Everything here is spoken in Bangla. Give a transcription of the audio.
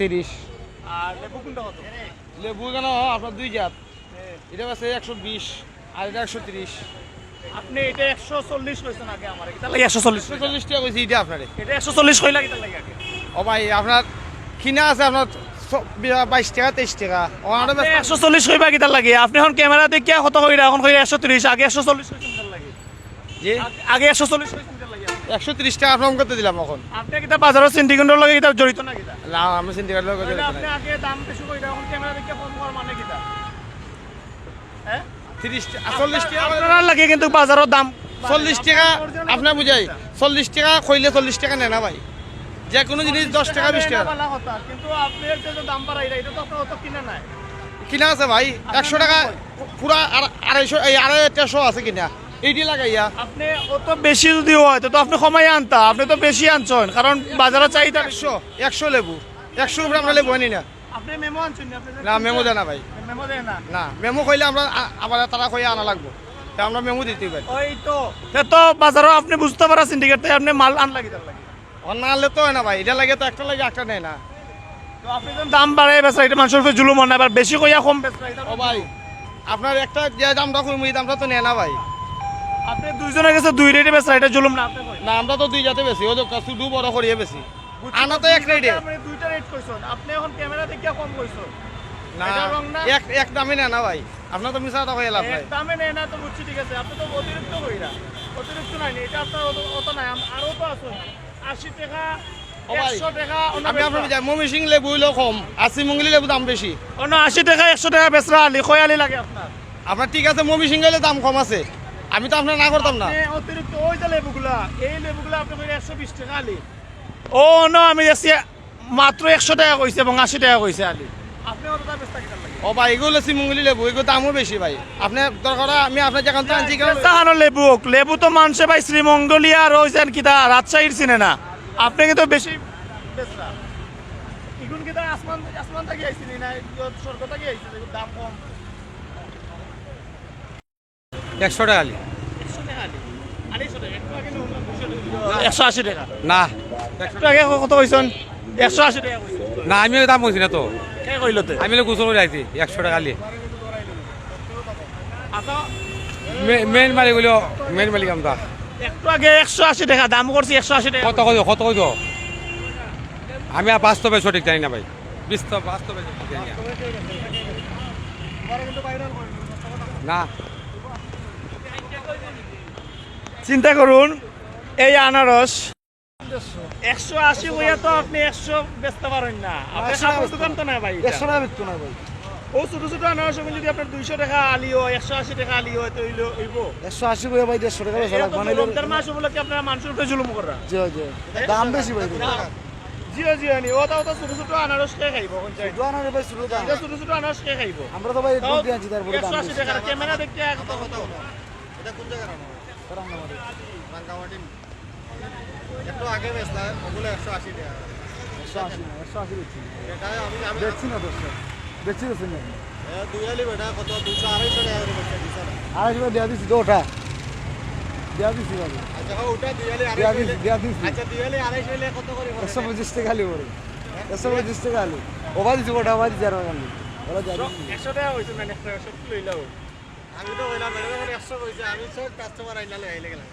তিরিশ। আর লেবু কোনটা কত? লেবু কেন? আপনার দুই জাত। এটা আছে একশো বিশ আর এটা একশো তিরিশ। আপনি এটা একশো চল্লিশ কইছেন আগে আমার এটা লাগে একশো চল্লিশ চল্লিশ টাকা কইছি এটা আপনারে। এটা একশো চল্লিশ কইলা লাগে আগে। ও ভাই আপনার কিনা আছে আপনার ছ- বি- বাইশ টাকা তেইশ টাকা। ও আমরা ব্যস্ত- একশো চল্লিশ কইবা কিতা লাগে? আপনি এখন ক্যামেরা দেখিয়া কত কইরা এখন কইরা একশো তিরিশ আগে একশো চল্লিশ কইছেন লাগে। আগে- আগে একশো চল্লিশ কইছেন লাগে। একশো তিরিশ টাকা আপনার করতে দিলাম এখন। আপনি কিতা বাজারের সিন্ডিকেটের লগে কিতা জড়িত না কিতা না আমি সিন্ডিকেট লোক তাহলে আপনি আগে দাম বেশি কইরা এখন ক্যামেরা দেখিয়া কম করার মানে কিতা হ্যাঁ টাকা আপনার লাগে কিন্তু বাজারের দাম। টাকা আপনার বুঝাই চল্লিশ টাকা কইলে চল্লিশ টাকা নেয় না ভাই। যে কোনো জিনিস দশ টাকা বিশ টাকা। কিন্তু আপনি যে যে দাম বাড়াইরা এটা তো আপনার অত কিনা নাই। কিনা আছে ভাই একশো টাকা পুরা আড়া- আড়াইশো এই আড়াই আছে কিনা। এইটি লাগাইয়া। আপনি অত বেশি যদি হয় তো আপনি কমাই আনতা। আপনি তো বেশি আনছেন। কারণ বাজারে চাহিদা। একশো একশো লেবু। একশো উপরে আমরা লেবু আনি না। আপনি মেমো আনছেন নি? মেমো দেয় না ভাই। মেমো দেয় না? না মেমো কইলে আমরা আবার তারা কইয়া আনা লাগবো। আমরা মেমো দিতে পারি। ওই তো। সে তো বাজারও আপনি বুঝতে পারা সিন্ডিকেট আপনি মাল আন লাগি। লাগে অন্য আনলে তো হয় না ভাই। এটা লাগে তো একটা লাগে একটা নেয় না। তো আপনি যখন দাম বাড়াই বেচা এটা মানুষের উপরে জুলুম হয় না। এবার বেশি কইয়া কম বেচা ও ভাই আপনার একটা যে দামটা কইমু এই দামটা তো নেয় না ভাই। আপনি দুইজনের কাছে দুই রেটে বেচা এটা জুলুম না আপনি না আমরা তো দুই জাতে বেশি ও তো শুধু বড় করিয়ে বেশি আনা তো এক রেটে আপনি দুইটা রেট কইছেন আপনি এখন ক্যামেরা দেখিয়া কম কইছেন না? এক এক দামে না ভাই। আপনার তো কথা দামে নেয় না তো বুঝছি ঠিক আছে। আপনি তো অতিরিক্ত কইরা অতিরিক্ত নাই নি, এটা আপনার অত- অত নাই। আম- আরও তো আছে। আশি টাকা আপনার। ঠিক আছে মমি সিং দাম কম আছে। আমি তো আপনার না করতাম না। অতিরিক্ত ওই যে লেবুগুলা এই লেবুগুলা আপনি কইরা একশো বিশ টাকা আলি। ও ন আমি যাচ্ছি মাত্র একশো টাকা কইছে এবং আশি টাকা কইছে আলি। আপনি অত দাম বেচতা ও ভাই এগুলো সিমুঙ্গলি লেবু এগুলো দামও বেশি ভাই। আপনি দরকার আমি আপনার যেখান থেকে আনছি কেন তাহানো লেবু। লেবু তো মানুষে ভাই শ্রীমঙ্গলিয়া আর ওইছেন কিতা রাজশাহীর চিনে না আপনি কিন্তু বেশি বেচরা ইগুন কিতা আসমান আসমান থেকে আইছিনি না স্বর্গ থেকে আইছে দাম কম। একশো টাকা আলি। একশো আশি টাকা। না। আগে কত কইছেন? একশো আশি টাকা না আমি দাম বলছি না তো। কে কইলতে আমি গোসল করে আইছি একশো টাকা নিয়ে আচ্ছা। মেন মালিক হইল মেন মালিক আমরা একটু আগে একশো আশি টাকা দাম করছি একশো আশি টাকা। কত কত কত কত আমি আর বাস্তবে সঠিক জানি না ভাই। বিস্তব বাস্তবে সঠিক জানি না। না চিন্তা করুন এই আনারস। একশো আশি হইয়া তো আপনি একশো বেচতে পারেন না। আপনি কাপড় দোকান তো না ভাই এটা। একশো টাকা বিকতো না ভাই। ও ছোট ছোট আনারস আমি যদি আপনার দুইশো টাকা আলি হয় একশো আশি টাকা আলি হয় তো হইল হইব। একশো আশি করে ভাই দেড়শো টাকা তো মানে রমজান মাস উপলক্ষে আপনারা মানুষের উপরে জুলুম করা। জি জি। দাম বেশি ভাই জিও জিও নি ও তাও তো ছোট ছোট আনারস কে খাইব কোন চাই রে ভাই দাম। এটা ছোট ছোট আনারস কে খাইব। আমরা তো ভাই দুধ দিয়ে আনছি তারপরে দাম টাকা ক্যামেরা দেখতে কত কত একশো আশি না একশো আশি বেচছি বেচছি না দোষটা বেচছি বেচছি না আড়াইশো টাকা দেওয়া দিচ্ছি তো ওটা দেওয়া দিচ্ছি ভাই দেওয়া দিচ্ছি দেওয়া দিচ্ছি একশো পঁচিশ টাকা আলু করে একশো পঁচিশ টাকা আলু ওভার দিচ্ছি ওটা ওভার দিচ্ছি আর দিচ্ছি একশো টাকা হয়েছে না একশো একশো লইলাও আমি তো হইলাম একশো পয়সা আমি সব কাস্টমার আইনালে আইলে গেলাম।